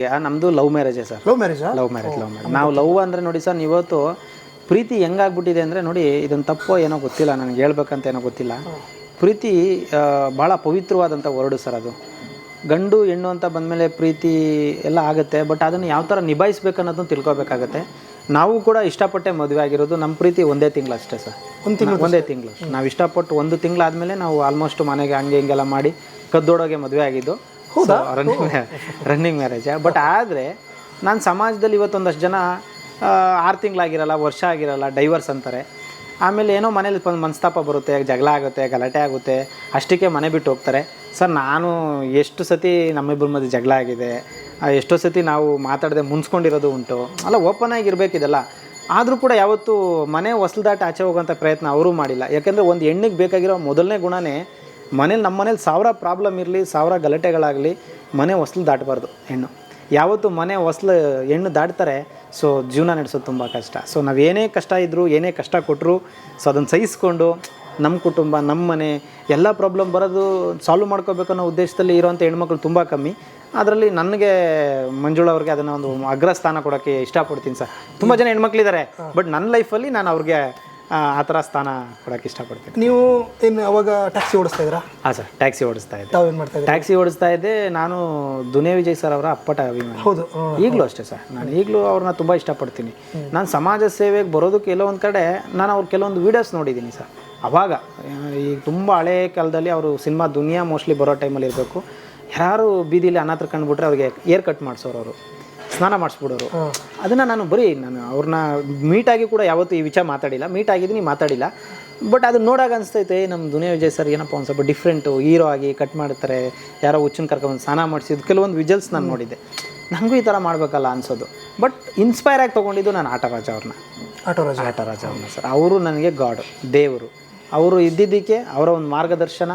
ನಮ್ಮದು love ಮ್ಯಾರೇಜೇ sir. Love marriage? Love marriage love marriage. ನಾವು love ಅಂದ್ರೆ ನೋಡಿ ಸರ್ ಇವತ್ತು ಪ್ರೀತಿ ಹೆಂಗಾಗ್ಬಿಟ್ಟಿದೆ ಅಂದರೆ ನೋಡಿ ಇದನ್ನ ತಪ್ಪೋ ಏನೋ ಗೊತ್ತಿಲ್ಲ ನನಗೆ ಹೇಳ್ಬೇಕಂತ ಏನೋ ಗೊತ್ತಿಲ್ಲ. ಪ್ರೀತಿ ಆ, ಭಾಳ ಪವಿತ್ರವಾದಂಥ ವರ್ಡು ಸರ್ ಅದು. ಗಂಡು ಹೆಣ್ಣು ಅಂತ ಬಂದಮೇಲೆ ಪ್ರೀತಿ ಎಲ್ಲ ಆಗುತ್ತೆ ಬಟ್ ಅದನ್ನು ಯಾವ ಥರ ನಿಭಾಯಿಸ್ಬೇಕು ಅನ್ನೋದನ್ನ ತಿಳ್ಕೊಬೇಕಾಗತ್ತೆ. ನಾವು ಕೂಡ ಇಷ್ಟಪಟ್ಟೆ ಮದುವೆ ಆಗಿರೋದು ನಮ್ಮ ಪ್ರೀತಿ ಒಂದೇ ತಿಂಗಳು ಅಷ್ಟೇ ಸರ್. ಒಂದು ತಿಂಗಳು ಒಂದೇ ತಿಂಗಳು ನಾವು ಇಷ್ಟಪಟ್ಟು ಒಂದು ತಿಂಗಳಾದಮೇಲೆ ನಾವು ಆಲ್ಮೋಸ್ಟ್ ಮನೆಗೆ ಹಂಗೆ ಹಿಂಗೆಲ್ಲ ಮಾಡಿ ಕದ್ದೋಡೋಗೆ ಮದುವೆ ಆಗಿದ್ದು. ರನ್ನಿಂಗ್ ರನ್ನಿಂಗ್ ಮ್ಯಾರೇಜ್ ಬಟ್ ಆದರೆ ನಾನು ಸಮಾಜದಲ್ಲಿ ಇವತ್ತೊಂದಷ್ಟು ಜನ ಆರು ತಿಂಗಳಾಗಿರಲ್ಲ ವರ್ಷ ಆಗಿರಲ್ಲ ಡೈವರ್ಸ್ ಅಂತಾರೆ. ಆಮೇಲೆ ಏನೋ ಮನೇಲಿ ಒಂದು ಮನಸ್ತಾಪ ಬರುತ್ತೆ ಜಗಳ ಆಗುತ್ತೆ ಗಲಾಟೆ ಆಗುತ್ತೆ ಅಷ್ಟಕ್ಕೆ ಮನೆ ಬಿಟ್ಟು ಹೋಗ್ತಾರೆ. ಸರ್ ನಾನು ಎಷ್ಟು ಸತಿ ನಮ್ಮಿಬ್ಬರ ಮಧ್ಯೆ ಜಗಳ ಆಗಿದೆ ಎಷ್ಟೋ ಸತಿ ನಾವು ಮಾತಾಡದೆ ಮುನ್ಸ್ಕೊಂಡಿರೋದು ಉಂಟು. ಅಲ್ಲ ಓಪನ್ ಆಗಿರ್ಬೇಕಿದೆಲ್ಲ ಆದರೂ ಕೂಡ ಯಾವತ್ತೂ ಮನೆ ಹೊಸಲು ದಾಟಿ ಆಚೆ ಹೋಗೋಂಥ ಪ್ರಯತ್ನ ಅವರೂ ಮಾಡಿಲ್ಲ. ಯಾಕೆಂದರೆ ಒಂದು ಹೆಣ್ಣಿಗೆ ಬೇಕಾಗಿರೋ ಮೊದಲನೇ ಗುಣನೇ ಮನೇಲಿ ನಮ್ಮ ಮನೇಲಿ ಸಾವಿರ ಪ್ರಾಬ್ಲಮ್ ಇರಲಿ ಸಾವಿರ ಗಲಾಟೆಗಳಾಗಲಿ ಮನೆ ಹೊಸ್ಲು ದಾಟಬಾರ್ದು ಹೆಣ್ಣು. ಯಾವತ್ತು ಮನೆ ಹೊಸ್ಲು ಹೆಣ್ಣು ದಾಟ್ತಾರೆ ಸೊ ಜೀವನ ನಡೆಸೋದು ತುಂಬ ಕಷ್ಟ. ಸೊ ನಾವು ಏನೇ ಕಷ್ಟ ಇದ್ದರೂ ಏನೇ ಕಷ್ಟ ಕೊಟ್ಟರು ಸೊ ಅದನ್ನು ಸಹಿಸ್ಕೊಂಡು ನಮ್ಮ ಕುಟುಂಬ ನಮ್ಮ ಮನೆ ಎಲ್ಲ ಪ್ರಾಬ್ಲಮ್ ಬರೋದು ಸಾಲ್ವ್ ಮಾಡ್ಕೋಬೇಕು ಅನ್ನೋ ಉದ್ದೇಶದಲ್ಲಿ ಇರೋವಂಥ ಹೆಣ್ಮಕ್ಳು ತುಂಬ ಕಮ್ಮಿ. ಅದರಲ್ಲಿ ನನಗೆ ಮಂಜುಳ ಅವ್ರಿಗೆ ಅದನ್ನು ಒಂದು ಅಗ್ರ ಸ್ಥಾನ ಕೊಡೋಕ್ಕೆ ಇಷ್ಟಪಡ್ತೀನಿ ಸರ್. ತುಂಬ ಜನ ಹೆಣ್ಮಕ್ಳಿದ್ದಾರೆ ಬಟ್ ನನ್ನ ಲೈಫಲ್ಲಿ ನಾನು ಅವ್ರಿಗೆ ಆ ಥರ ಸ್ಥಾನ ಕೊಡೋಕ್ಕೆ ಇಷ್ಟಪಡ್ತೀನಿ. ನೀವು ಏನು ಅವಾಗ ಟ್ಯಾಕ್ಸಿ ಓಡಿಸ್ತಾ ಇದ್ರಾ ಹಾಂ ಸರ್ ಟ್ಯಾಕ್ಸಿ ಓಡಿಸ್ತಾ ಇದ್ದೆ. ತಾವು ಏನು ಮಾಡ್ತಾ ಟ್ಯಾಕ್ಸಿ ಓಡಿಸ್ತಾ ಇದ್ದೆ ನಾನು ದುನಿಯಾ ವಿಜಯ್ ಸರ್ ಅವರ ಅಪ್ಪಟ ಅಭಿಮಾನಿ. ಹೌದು ಈಗಲೂ ಅಷ್ಟೇ ಸರ್ ನಾನು ಈಗಲೂ ಅವ್ರನ್ನ ತುಂಬ ಇಷ್ಟಪಡ್ತೀನಿ. ನಾನು ಸಮಾಜ ಸೇವೆಗೆ ಬರೋದು ಕೆಲವೊಂದು ಕಡೆ ನಾನು ಅವ್ರು ಕೆಲವೊಂದು ವೀಡಿಯೋಸ್ ನೋಡಿದ್ದೀನಿ ಸರ್. ಅವಾಗ ಈಗ ತುಂಬ ಹಳೆ ಕಾಲದಲ್ಲಿ ಅವರು ಸಿನಿಮಾ ದುನಿಯಾ ಮೋಸ್ಟ್ಲಿ ಬರೋ ಟೈಮಲ್ಲಿ ಇರಬೇಕು. ಯಾರು ಬೀದಿಲಿ ಅನಾಥರು ಕಂಡುಬಿಟ್ರೆ ಅವ್ರಿಗೆ ಏರ್ ಕಟ್ ಮಾಡಿಸೋರು ಅವರು. ಸ್ನಾನ ಮಾಡಿಸ್ಬಿಡೋರು. ಅದನ್ನು ನಾನು ಬರೀ ನಾನು ಅವ್ರನ್ನ ಮೀಟಾಗಿ ಕೂಡ ಯಾವತ್ತೂ ಈ ವಿಚಾರ ಮಾತಾಡಿಲ್ಲ. ಮೀಟ್ ಆಗಿದ್ದೀನಿ ಮಾತಾಡಿಲ್ಲ. ಬಟ್ ಅದು ನೋಡಾಗ ಅನಿಸ್ತೈತೆ ನಮ್ಮ ದುನಿಯಾ ವಿಜಯ್ ಸರ್ ಏನಪ್ಪ ಒಂದು ಸ್ವಲ್ಪ ಡಿಫ್ರೆಂಟು ಹೀರೋ ಆಗಿ ಕಟ್ ಮಾಡ್ತಾರೆ ಯಾರೋ ಹುಚ್ಚನ್ ಕರ್ಕೊಂಡು ಸ್ನಾನ ಮಾಡಿಸಿದ್ದು ಕೆಲವೊಂದು ವಿಜಲ್ಸ್ ನಾನು ನೋಡಿದ್ದೆ. ನನಗೂ ಈ ಥರ ಮಾಡಬೇಕಲ್ಲ ಅನ್ಸೋದು. ಬಟ್ ಇನ್ಸ್ಪೈರ್ ಆಗಿ ತೊಗೊಂಡಿದ್ದು ನಾನು ಆಟರಾಜ ಅವ್ರನ್ನ. ಆಟೋ ರಾಜ ಆಟರಾಜ ಅವ್ರನ್ನ ಸರ್. ಅವರು ನನಗೆ ಗಾಡ್ ದೇವರು. ಅವರು ಇದ್ದಿದ್ದಕ್ಕೆ ಅವರ ಒಂದು ಮಾರ್ಗದರ್ಶನ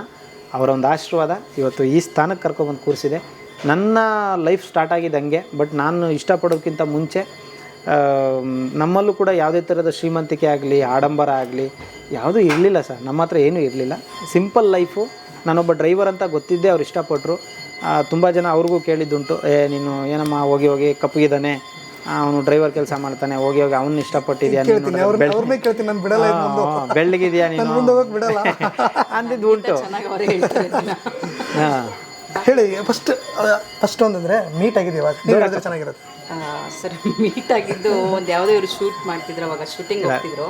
ಅವರ ಒಂದು ಆಶೀರ್ವಾದ ಇವತ್ತು ಈ ಸ್ಥಾನಕ್ಕೆ ಕರ್ಕೊಬಂದು ಕೂರಿಸಿದೆ. ನನ್ನ ಲೈಫ್ ಸ್ಟಾರ್ಟ್ ಆಗಿದೆ ಹಂಗೆ ಬಟ್ ನಾನು ಇಷ್ಟಪಡೋಕ್ಕಿಂತ ಮುಂಚೆ ನಮ್ಮಲ್ಲೂ ಕೂಡ ಯಾವುದೇ ಥರದ ಶ್ರೀಮಂತಿಕೆ ಆಗಲಿ ಆಡಂಬರ ಆಗಲಿ ಯಾವುದೂ ಇರಲಿಲ್ಲ ಸರ್. ನಮ್ಮ ಹತ್ರ ಏನೂ ಇರಲಿಲ್ಲ. ಸಿಂಪಲ್ ಲೈಫು ನಾನೊಬ್ಬ ಡ್ರೈವರ್ ಅಂತ ಗೊತ್ತಿದ್ದೆ ಅವ್ರು ಇಷ್ಟಪಟ್ಟರು ತುಂಬ ಜನ ಅವ್ರಿಗೂ ಕೇಳಿದ್ದುಂಟು ಏ ನೀನು ಏನಮ್ಮ ಹೋಗಿ ಹೋಗಿ ಕಪ್ಪಗಿದ್ದಾನೆ ಅವನು ಡ್ರೈವರ್ ಕೆಲಸ ಮಾಡ್ತಾನೆ ಹೋಗಿ ಹೋಗಿ ಅವನ್ನ ಇಷ್ಟಪಟ್ಟಿದ್ಯಾ ಬೆಳ್ಳಗಿದ್ಯಾ ನೀನು? ಅಂದಿದ್ದು ಉಂಟು ಹಾಂ. ಹೇಳಿ ಫಸ್ಟ್ ಫಸ್ಟ್ ಒಂದಂದ್ರೆ ಮೀಟ್ ಆಗಿದೆ ಇವಾಗ? ನೀವು ಹೇಳಿದ್ರೆ ಚೆನ್ನಾಗಿರುತ್ತೆ. ಸರ್ ಮೀಟ್ ಆಗಿದ್ದು ಒಂದು ಯಾವುದೋ ಇವರು ಶೂಟ್ ಮಾಡ್ತಿದ್ರು ಅವಾಗ ಶೂಟಿಂಗ್ ಹೋಗ್ತಿದ್ರು.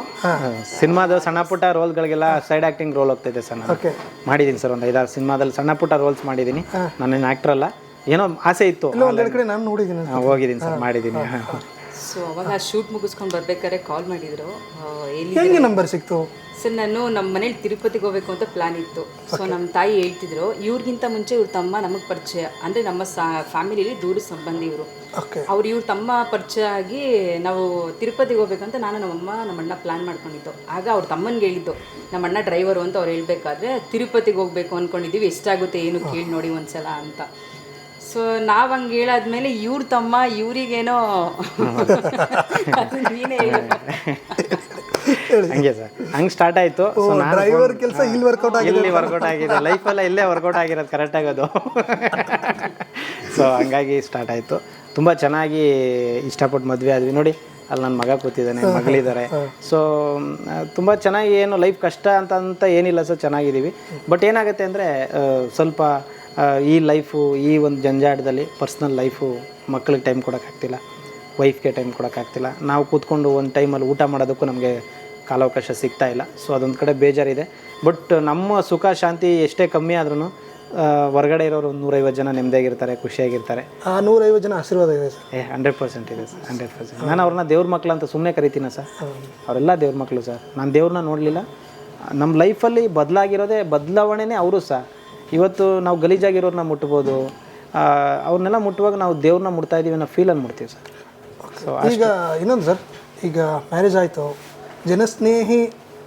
ಸಿನಿಮಾದ ಸಣ್ಣ ಪುಟ್ಟ ರೋಲ್ಗಳಿಗೆಲ್ಲ ಸೈಡ್ ಆಕ್ಟಿಂಗ್ ರೋಲ್ ಹೋಗ್ತೈತೆ ಸರ್ ನಾನು. ಓಕೆ ಮಾಡಿದ್ದೀನಿ ಸರ್ ಒಂದು ಐದಾರು ಸಿನಿಮಾದಲ್ಲಿ ಸಣ್ಣ ಪುಟ್ಟ ರೋಲ್ಸ್ ಮಾಡಿದ್ದೀನಿ ನಾನೇನು ಆಕ್ಟರ್ ಅಲ್ಲ. ಏನೋ ಆಸೆ ಇತ್ತು ಕಡೆ ನಾನು ನೋಡಿದ್ದೀನಿ ಹೋಗಿದ್ದೀನಿ ಸರ್ ಮಾಡಿದ್ದೀನಿ ಸೊ ಅವಾಗ ಶೂಟ್ ಮುಗಿಸ್ಕೊಂಡು ಬರ್ಬೇಕಾದ್ರೆ ಕಾಲ್ ಮಾಡಿದ್ರು. ಎಲ್ಲಿ ಹೆಂಗೆ ನಂಬರ್ ಸಿಕ್ತು? ಸರ್ ನಾನು ನಮ್ಮ ಮನೇಲಿ ತಿರುಪತಿಗೆ ಹೋಗ್ಬೇಕು ಅಂತ ಪ್ಲಾನ್ ಇತ್ತು. ಸೊ ನಮ್ಮ ತಾಯಿ ಹೇಳ್ತಿದ್ರು ಇವ್ರಿಗಿಂತ ಮುಂಚೆ ಇವ್ರ ತಮ್ಮ ನಮಗೆ ಪರಿಚಯ. ಅಂದರೆ ನಮ್ಮ ಫ್ಯಾಮಿಲಿಲಿ ದೂರ ಸಂಬಂಧಿ ಇವರು. ಓಕೆ ಅವ್ರು ಇವ್ರ ತಮ್ಮ ಪರಿಚಯ ಆಗಿ ನಾವು ತಿರುಪತಿಗೆ ಹೋಗ್ಬೇಕಂತ ನಾನು ನಮ್ಮಮ್ಮ ನಮ್ಮಣ್ಣ ಪ್ಲಾನ್ ಮಾಡ್ಕೊಂಡಿದ್ದು. ಆಗ ಅವ್ರ ತಮ್ಮನಿಗೆ ಹೇಳಿದ್ದು ನಮ್ಮಣ್ಣ ಡ್ರೈವರು ಅಂತ ಅವ್ರು ಹೇಳ್ಬೇಕಾದ್ರೆ ತಿರುಪತಿಗೆ ಹೋಗ್ಬೇಕು ಅಂದ್ಕೊಂಡಿದ್ದೀವಿ ಎಷ್ಟಾಗುತ್ತೆ ಏನು ಕೇಳಿ ನೋಡಿ ಒಂದ್ಸಲ ಅಂತ. ಸೊ ನಾವ್ ಹಂಗ ಹೇಳಾದ್ಮೇಲೆ ಇವ್ರ ತಮ್ಮ ಇವ್ರಿಗೇನೋ ಅದು ನೀನೇ ಹೇಳು. ಹಂಗೆ ಸರ್. ಹಂಗೆ ಸ್ಟಾರ್ಟ್ ಆಯ್ತು. ಸೊ ಡ್ರೈವರ್ ಕೆಲಸ ಇಲ್ಲಿ ವರ್ಕೌಟ್ ಆಗಿದೆ ಇಲ್ಲಿ ವರ್ಕೌಟ್ ಆಗಿದೆ ಲೈಫೆಲ್ಲ ಇಲ್ಲೇ ವರ್ಕೌಟ್ ಆಗಿರೋದು ಕರೆಕ್ಟ್ ಆಗೋದು. ಸೊ ಹಂಗಾಗಿ ಸ್ಟಾರ್ಟ್ ಆಯ್ತು. ತುಂಬಾ ಚೆನ್ನಾಗಿ ಇಷ್ಟಪಟ್ಟು ಮದುವೆ ಆದ್ವಿ. ನೋಡಿ ಅಲ್ಲಿ ನನ್ನ ಮಗ ಕೂತಿದ್ದಾನೆ ಮಗಳಿದ್ದಾರೆ. ಸೊ ತುಂಬ ಚೆನ್ನಾಗಿ ಏನು ಲೈಫ್ ಕಷ್ಟ ಅಂತ ಅಂತ ಏನಿಲ್ಲ ಸರ್ ಚೆನ್ನಾಗಿದ್ದೀವಿ. ಬಟ್ ಏನಾಗುತ್ತೆ ಅಂದರೆ ಸ್ವಲ್ಪ ಈ ಲೈಫು ಈ ಒಂದು ಜಂಜಾಟದಲ್ಲಿ ಪರ್ಸ್ನಲ್ ಲೈಫು ಮಕ್ಕಳಿಗೆ ಟೈಮ್ ಕೊಡೋಕ್ಕಾಗ್ತಿಲ್ಲ ವೈಫ್ಗೆ ಟೈಮ್ ಕೊಡೋಕ್ಕಾಗ್ತಿಲ್ಲ ನಾವು ಕೂತ್ಕೊಂಡು ಒಂದು ಟೈಮಲ್ಲಿ ಊಟ ಮಾಡೋದಕ್ಕೂ ನಮಗೆ ಕಾಲಾವಕಾಶ ಸಿಗ್ತಾ ಇಲ್ಲ. ಸೊ ಅದೊಂದು ಕಡೆ ಬೇಜಾರಿದೆ. ಬಟ್ ನಮ್ಮ ಸುಖ ಶಾಂತಿ ಎಷ್ಟೇ ಕಮ್ಮಿ ಆದ್ರೂ ಹೊರಗಡೆ ಇರೋರು ಒಂದು ನೂರೈವತ್ತು ಜನ ನೆಮ್ಮದಿಯಾಗಿರ್ತಾರೆ ಖುಷಿಯಾಗಿರ್ತಾರೆ. ಆ ನೂರೈವತ್ತು ಜನ ಆಶೀರ್ವಾದ ಇದೆ ಸರ್. ಏ ಹಂಡ್ರೆಡ್ ಪರ್ಸೆಂಟ್ ಇದೆ ಸರ್ ಹಂಡ್ರೆಡ್ ಪರ್ಸೆಂಟ್ ನಾನು ಅವ್ರನ್ನ ದೇವ್ರ ಮಕ್ಕಳು ಅಂತ ಸುಮ್ಮನೆ ಕರಿತೀನ ಸರ್? ಅವರೆಲ್ಲ ದೇವ್ರ ಮಕ್ಕಳು ಸರ್. ನಾನು ದೇವ್ರನ್ನ ನೋಡಲಿಲ್ಲ. ನಮ್ಮ ಲೈಫಲ್ಲಿ ಬದಲಾಗಿರೋದೇ ಬದಲಾವಣೆನೇ ಅವರು ಸಹ ಇವತ್ತು ನಾವು ಗಲೀಜಾಗಿರೋರನ್ನ ಮುಟ್ಬೋದು. ಅವ್ರನ್ನೆಲ್ಲ ಮುಟ್ಟುವಾಗ ನಾವು ದೇವ್ರನ್ನ ಮುಟ್ತಾ ಇದ್ದೀವಿ ಅನ್ನೋ ಫೀಲನ್ನು ಮುಟ್ತೀವಿ ಸರ್. ಸೊ ಈಗ ಇನ್ನೊಂದು ಸರ್ ಈಗ ಮ್ಯಾರೇಜ್ ಆಯಿತು. ಜನಸ್ನೇಹಿ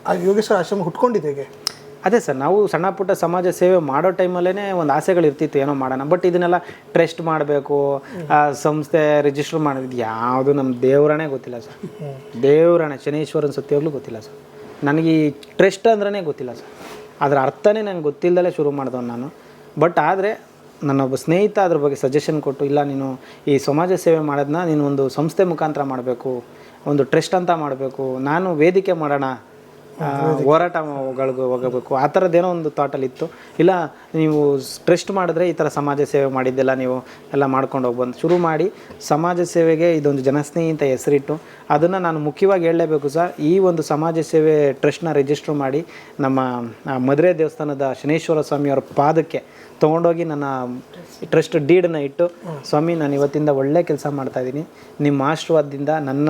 ಆ ಯೋಗೇಶ್ವರ ಆಶ್ರಮ ಹುಟ್ಕೊಂಡಿದೆ ಹೇಗೆ? ಅದೇ ಸರ್ ನಾವು ಸಣ್ಣ ಪುಟ್ಟ ಸಮಾಜ ಸೇವೆ ಮಾಡೋ ಟೈಮಲ್ಲೇ ಒಂದು ಆಸೆಗಳು ಇರ್ತಿತ್ತು ಏನೋ ಮಾಡೋಣ. ಬಟ್ ಇದನ್ನೆಲ್ಲ ಟ್ರಸ್ಟ್ ಮಾಡಬೇಕು ಸಂಸ್ಥೆ ರಿಜಿಸ್ಟರ್ ಮಾಡೋದು ಯಾವುದು ನಮ್ಮ ದೇವರನೇ ಗೊತ್ತಿಲ್ಲ ಸರ್. ದೇವರನೇ ಶನೇಶ್ವರನ ಸತ್ಯವಾಗ್ಲೂ ಗೊತ್ತಿಲ್ಲ ಸರ್. ನನಗೆ ಈ ಟ್ರಸ್ಟ್ ಅಂದ್ರೇ ಗೊತ್ತಿಲ್ಲ ಸರ್. ಅದರ ಅರ್ಥನೇ ನನಗೆ ಗೊತ್ತಿಲ್ಲದಲ್ಲೇ ಶುರು ಮಾಡಿದವನು ನಾನು. ಬಟ್ ಆದರೆ ನನ್ನೊಬ್ಬ ಸ್ನೇಹಿತ ಅದ್ರ ಬಗ್ಗೆ ಸಜೆಷನ್ ಕೊಟ್ಟು, ಇಲ್ಲ ನೀನು ಈ ಸಮಾಜ ಸೇವೆ ಮಾಡೋದನ್ನ ನೀನು ಒಂದು ಸಂಸ್ಥೆ ಮುಖಾಂತರ ಮಾಡಬೇಕು, ಒಂದು ಟ್ರಸ್ಟ್ ಅಂತ ಮಾಡಬೇಕು, ನಾನು ವೇದಿಕೆ ಮಾಡೋಣ ಹೋರಾಟಗಳಿಗೆ ಹೋಗಬೇಕು. ಆ ಥರದ್ದೇನೋ ಒಂದು ಥಾಟಲ್ಲಿ ಇತ್ತು ಇಲ್ಲ ನೀವು ಟ್ರಸ್ಟ್ ಮಾಡಿದ್ರೆ ಈ ಥರ ಸಮಾಜ ಸೇವೆ ಮಾಡಿದ್ದೆಲ್ಲ ನೀವು ಎಲ್ಲ ಮಾಡ್ಕೊಂಡು ಹೋಗ್ಬಂದು ಶುರು ಮಾಡಿ ಸಮಾಜ ಸೇವೆಗೆ ಇದೊಂದು ಜನಸ್ನೇಹಿ ಅಂತ ಹೆಸರಿಟ್ಟು ಅದನ್ನು ನಾನು ಮುಖ್ಯವಾಗಿ ಹೇಳಲೇಬೇಕು ಸರ್. ಈ ಒಂದು ಸಮಾಜ ಸೇವೆ ಟ್ರಸ್ಟ್ನ ರಿಜಿಸ್ಟ್ರ್ ಮಾಡಿ ನಮ್ಮ ಮದುರೆ ಮಧುರೆ ದೇವಸ್ಥಾನದ ಶನೇಶ್ವರ ಸ್ವಾಮಿಯವರ ಪಾದಕ್ಕೆ ತೊಗೊಂಡೋಗಿ ನನ್ನ ಟ್ರಸ್ಟ್ ಡೀಡನ್ನ ಇಟ್ಟು ಸ್ವಾಮಿ ನಾನು ಇವತ್ತಿಂದ ಒಳ್ಳೆ ಕೆಲಸ ಮಾಡ್ತಾ ಇದ್ದೀನಿ ನಿಮ್ಮ ಆಶೀರ್ವಾದದಿಂದ ನನ್ನ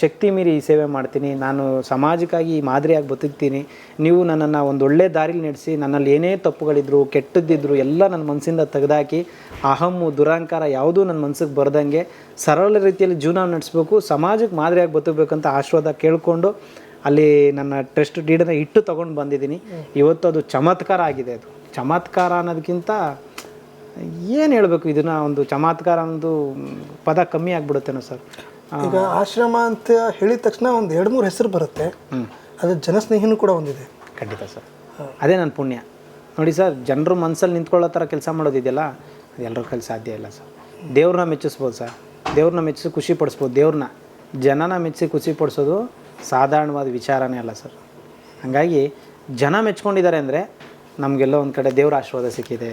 ಶಕ್ತಿ ಮೀರಿ ಈ ಸೇವೆ ಮಾಡ್ತೀನಿ. ನಾನು ಸಮಾಜಕ್ಕಾಗಿ ಮಾದರಿಯಾಗಿ ಬದುಕ್ತೀನಿ. ನೀವು ನನ್ನನ್ನು ಒಂದು ಒಳ್ಳೆ ದಾರಿಲಿ ನಡೆಸಿ ನನ್ನಲ್ಲಿ ಏನೇ ತಪ್ಪುಗಳಿದ್ರು ಕೆಟ್ಟದ್ದಿದ್ರು ಎಲ್ಲ ನನ್ನ ಮನಸ್ಸಿಂದ ತೆಗೆದಾಕಿ ಅಹಮ್ಮು ದುರಹಂಕಾರ ಯಾವುದೂ ನನ್ನ ಮನಸ್ಸಿಗೆ ಬರ್ದಂಗೆ ಸರಳ ರೀತಿಯಲ್ಲಿ ಜೀವನ ನಡೆಸ್ಬೇಕು ಸಮಾಜಕ್ಕೆ ಮಾದರಿಯಾಗಿ ಬದುಕಬೇಕಂತ ಆಶೀರ್ವಾದ ಕೇಳಿಕೊಂಡು ಅಲ್ಲಿ ನನ್ನ ಟ್ರಸ್ಟ್ ಡೀಡನ್ನು ಇಟ್ಟು ತೊಗೊಂಡು ಬಂದಿದ್ದೀನಿ. ಇವತ್ತು ಅದು ಚಮತ್ಕಾರ ಆಗಿದೆ ಅದು. ಚಮತ್ಕಾರ ಅನ್ನೋದಕ್ಕಿಂತ ಏನು ಹೇಳಬೇಕು ಇದನ್ನು ಒಂದು ಚಮತ್ಕಾರ ಅನ್ನೋದು ಪದ ಕಮ್ಮಿ ಆಗಿಬಿಡುತ್ತೇನೋ ಸರ್? ಈಗ ಆಶ್ರಮ ಅಂತ ಹೇಳಿದ ತಕ್ಷಣ ಒಂದು ಎರಡು ಮೂರು ಹೆಸರು ಬರುತ್ತೆ. ಅದು ಜನಸ್ನೇಹಿನೂ ಕೂಡ ಒಂದಿದೆ. ಖಂಡಿತ ಸರ್. ಅದೇ ನನ್ನ ಪುಣ್ಯ. ನೋಡಿ ಸರ್ ಜನರು ಮನಸ್ಸಲ್ಲಿ ನಿಂತ್ಕೊಳ್ಳೋ ಥರ ಕೆಲಸ ಮಾಡೋದಿದೆಯಲ್ಲ ಅದು ಎಲ್ಲರೂ ಕೈಲಿ ಸಾಧ್ಯ ಇಲ್ಲ ಸರ್. ದೇವ್ರನ್ನ ಮೆಚ್ಚಿಸ್ಬೋದು ಸರ್. ದೇವ್ರನ್ನ ಮೆಚ್ಚಿಸಿ ಖುಷಿ ಪಡಿಸ್ಬೋದು. ದೇವ್ರನ್ನ ಜನನ ಮೆಚ್ಚಿಸಿ ಖುಷಿ ಪಡಿಸೋದು ಸಾಧಾರಣವಾದ ವಿಚಾರನೇ ಅಲ್ಲ ಸರ್. ಹಾಗಾಗಿ ಜನ ಮೆಚ್ಕೊಂಡಿದ್ದಾರೆ ಅಂದರೆ ನಮಗೆಲ್ಲೋ ಒಂದು ಕಡೆ ದೇವರ ಆಶೀರ್ವಾದ ಸಿಕ್ಕಿದೆ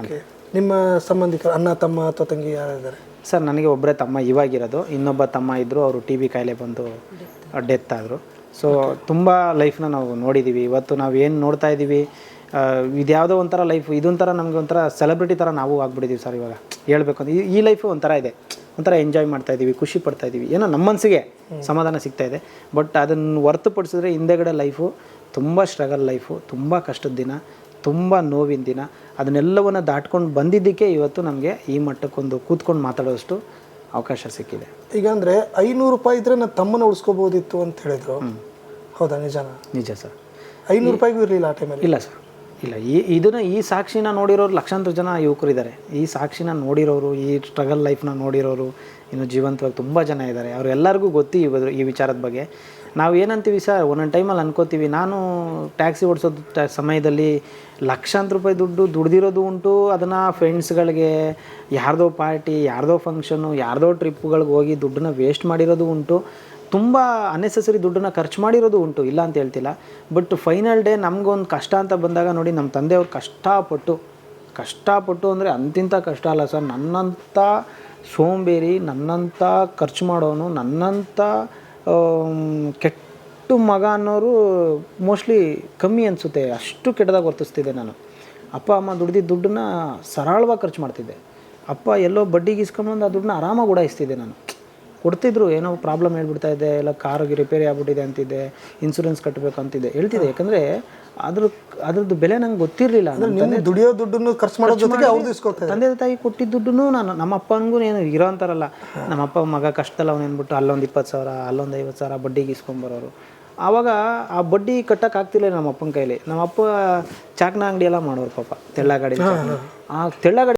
ಓಕೆ. ನಿಮ್ಮ ಸಂಬಂಧಿಕರು ಅಣ್ಣ ತಮ್ಮ ಅಥವಾ ತಂಗಿ ಯಾರಿದ್ದಾರೆ? ಸರ್ ನನಗೆ ಒಬ್ಬರೇ ತಮ್ಮ ಇವಾಗಿರೋದು. ಇನ್ನೊಬ್ಬ ತಮ್ಮ ಇದ್ದರು ಅವರು ಟಿ ಬಿ ಕಾಯಿಲೆ ಬಂದು ಡೆತ್ ಆದರು. ಸೊ ತುಂಬ ಲೈಫ್ನ ನಾವು ನೋಡಿದ್ದೀವಿ ಇವತ್ತು ನಾವು ಏನು ನೋಡ್ತಾ ಇದ್ದೀವಿ ಇದ್ಯಾವುದೋ ಒಂಥರ ಲೈಫ್ ಇದೊಂಥರ ನಮಗೆ ಒಂಥರ ಸೆಲೆಬ್ರಿಟಿ ಥರ ನಾವು ಆಗ್ಬಿಟ್ಟಿದ್ದೀವಿ ಸರ್ ಇವಾಗ. ಹೇಳ್ಬೇಕು ಅಂತ ಈ- ಈ ಲೈಫು ಒಂಥರ ಇದೆ. ಒಂಥರ ಎಂಜಾಯ್ ಮಾಡ್ತಾ ಇದ್ದೀವಿ ಖುಷಿ ಪಡ್ತಾ ಇದ್ದೀವಿ ಏನೋ ನಮ್ಮ ಮನಸ್ಸಿಗೆ ಸಮಾಧಾನ ಸಿಗ್ತಾ ಇದೆ. ಬಟ್ ಅದನ್ನು ಹೊರತುಪಡಿಸಿದ್ರೆ ಹಿಂದೆಗಡೆ ಲೈಫು ತುಂಬ ಸ್ಟ್ರಗಲ್ ಲೈಫು ತುಂಬ ಕಷ್ಟದ ದಿನ. ತುಂಬ ನೋವಿನ ದಿನ. ಅದನ್ನೆಲ್ಲವನ್ನು ದಾಟ್ಕೊಂಡು ಬಂದಿದ್ದಕ್ಕೆ ಇವತ್ತು ನಮಗೆ ಈ ಮಟ್ಟಕ್ಕೊಂದು ಕೂತ್ಕೊಂಡು ಮಾತಾಡೋಷ್ಟು ಅವಕಾಶ ಸಿಕ್ಕಿದೆ. ಈಗ ಅಂದರೆ ಐನೂರು ರೂಪಾಯಿ ಇದ್ರೆ ನಾನು ತಮ್ಮನ ಉಳಿಸ್ಕೋಬೋದಿತ್ತು ಅಂತ ಹೇಳಿದರು. ಹೌದಾ ನಿಜಾನ? ನಿಜ ಸರ್. ಐನೂರು ರೂಪಾಯಿಗೂ ಇರಲಿಲ್ಲ ಆ ಟೈಮಲ್ಲಿ ಇಲ್ಲ ಸರ್. ಇಲ್ಲ ಈ ಇದನ್ನು ಈ ಸಾಕ್ಷಿನ ನೋಡಿರೋರು ಲಕ್ಷಾಂತರ ಜನ ಯುವಕರಿದ್ದಾರೆ ಈ ಸಾಕ್ಷಿನ ನೋಡಿರೋರು ಈ ಸ್ಟ್ರಗಲ್ ಲೈಫ್ನ ನೋಡಿರೋರು ಇನ್ನು ಜೀವಂತವಾಗಿ ತುಂಬ ಜನ ಇದ್ದಾರೆ ಅವರೆಲ್ಲರಿಗೂ ಗೊತ್ತಿ ಈ ವಿಚಾರದ ಬಗ್ಗೆ. ನಾವು ಏನಂತೀವಿ ಸರ್ ಒಂದೊಂದು ಟೈಮಲ್ಲಿ ಅನ್ಕೋತೀವಿ, ನಾನು ಟ್ಯಾಕ್ಸಿ ಓಡಿಸೋದು ಸಮಯದಲ್ಲಿ ಲಕ್ಷಾಂತರ ರೂಪಾಯಿ ದುಡ್ಡು ದುಡ್ದಿರೋದು ಉಂಟು, ಅದನ್ನು ಫ್ರೆಂಡ್ಸ್ಗಳಿಗೆ ಯಾರ್ದೋ ಪಾರ್ಟಿ ಯಾರ್ದೋ ಫಂಕ್ಷನು ಯಾರ್ದೋ ಟ್ರಿಪ್ಗಳಿಗೆ ಹೋಗಿ ದುಡ್ಡನ್ನ ವೇಸ್ಟ್ ಮಾಡಿರೋದು ಉಂಟು. ತುಂಬ ಅನ್ನೆಸೆಸರಿ ದುಡ್ಡನ್ನ ಖರ್ಚು ಮಾಡಿರೋದು ಉಂಟು, ಇಲ್ಲ ಅಂತ ಹೇಳ್ತಿಲ್ಲ. ಬಟ್ ಫೈನಲ್ ಡೇ ನಮಗೊಂದು ಕಷ್ಟ ಅಂತ ಬಂದಾಗ ನೋಡಿ ನಮ್ಮ ತಂದೆಯವ್ರು ಕಷ್ಟಪಟ್ಟು ಕಷ್ಟಪಟ್ಟು ಅಂದರೆ ಅಂತಿಂತ ಕಷ್ಟ ಅಲ್ಲ ಸರ್ ನನ್ನಂಥ ಸೋಂಬೇರಿ ನನ್ನಂಥ ಖರ್ಚು ಮಾಡೋನು ನನ್ನಂಥ ಕೆಟ್ಟ ಮಗ ಅನ್ನೋರು ಮೋಸ್ಟ್ಲಿ ಕಮ್ಮಿ ಅನಿಸುತ್ತೆ. ಅಷ್ಟು ಕೆಟ್ಟದಾಗಿ ವರ್ತಿಸ್ತಿದ್ದೆ ನಾನು. ಅಪ್ಪ, ಅಮ್ಮ ದುಡ್ದಿದ್ದ ದುಡ್ಡನ್ನ ಸರಳವಾಗಿ ಖರ್ಚು ಮಾಡ್ತಿದ್ದೆ. ಅಪ್ಪ ಎಲ್ಲೋ ಬಡ್ಡಿಗೆ ಇಸ್ಕೊಂಬಂದು ಆ ದುಡ್ಡನ್ನ ಆರಾಮಾಗಿ ಉಡಾಯಿಸ್ತಿದ್ದೆ ನಾನು. ಕೊಡ್ತಿದ್ರು ಏನೋ ಪ್ರಾಬ್ಲಮ್ ಹೇಳ್ಬಿಡ್ತಾ ಇದೆ ಇಲ್ಲ ಕಾರಿಗೆ ರಿಪೇರಿ ಆಗ್ಬಿಟ್ಟಿದೆ ಅಂತಿದೆ ಇನ್ಸೂರೆನ್ಸ್ ಕಟ್ಟಬೇಕು ಅಂತಿದೆ. ಹೇಳ್ತಿದೆ ಯಾಕಂದರೆ ಅದ್ರ ಅದ್ರದ್ದು ಬೆಲೆ ನಂಗೆ ಗೊತ್ತಿರಲಿಲ್ಲ. ನಿಮ್ಮ ದುಡಿಯೋ ದುಡ್ಡನ್ನು ಖರ್ಚು ಮಾಡೋ ಜೊತೆಗೆ ಅವ್ರು ಇಸ್ಕೊಳ್ತಾರೆ ತಂದೆ ತಾಯಿ ಕೊಟ್ಟಿದ್ದ ದುಡ್ಡನ್ನು ನಾನು ನಮ್ಮ ಅಪ್ಪನಿಗೂ ಏನು ಇರೋ ಅಂತಾರಲ್ಲ. ನಮ್ಮ ಅಪ್ಪ ಮಗ ಕಷ್ಟದಲ್ಲಿ ಅವ್ನು ಏನ್ಬಿಟ್ಟು ಅಲ್ಲೊಂದು ಇಪ್ಪತ್ತು ಸಾವಿರ ಅಲ್ಲೊಂದು ಐವತ್ತು ಸಾವಿರ ಬಡ್ಡಿಗೆ ಇಸ್ಕೊಂಬರೋರು. ಆವಾಗ ಆ ಬಡ್ಡಿ ಕಟ್ಟಕ್ಕೆ ಆಗ್ತಿಲ್ಲ ನಮ್ಮ ಅಪ್ಪನ ಕೈಲಿ. ನಮ್ಮ ಅಪ್ಪ ಚಾಕ್ನ ಅಂಗಡಿ ಎಲ್ಲ ಮಾಡೋರು ಪಾಪ ತೆಳ್ಳಗಾಡಿ ಆ ತೆಳ್ಳಗಾಡಿ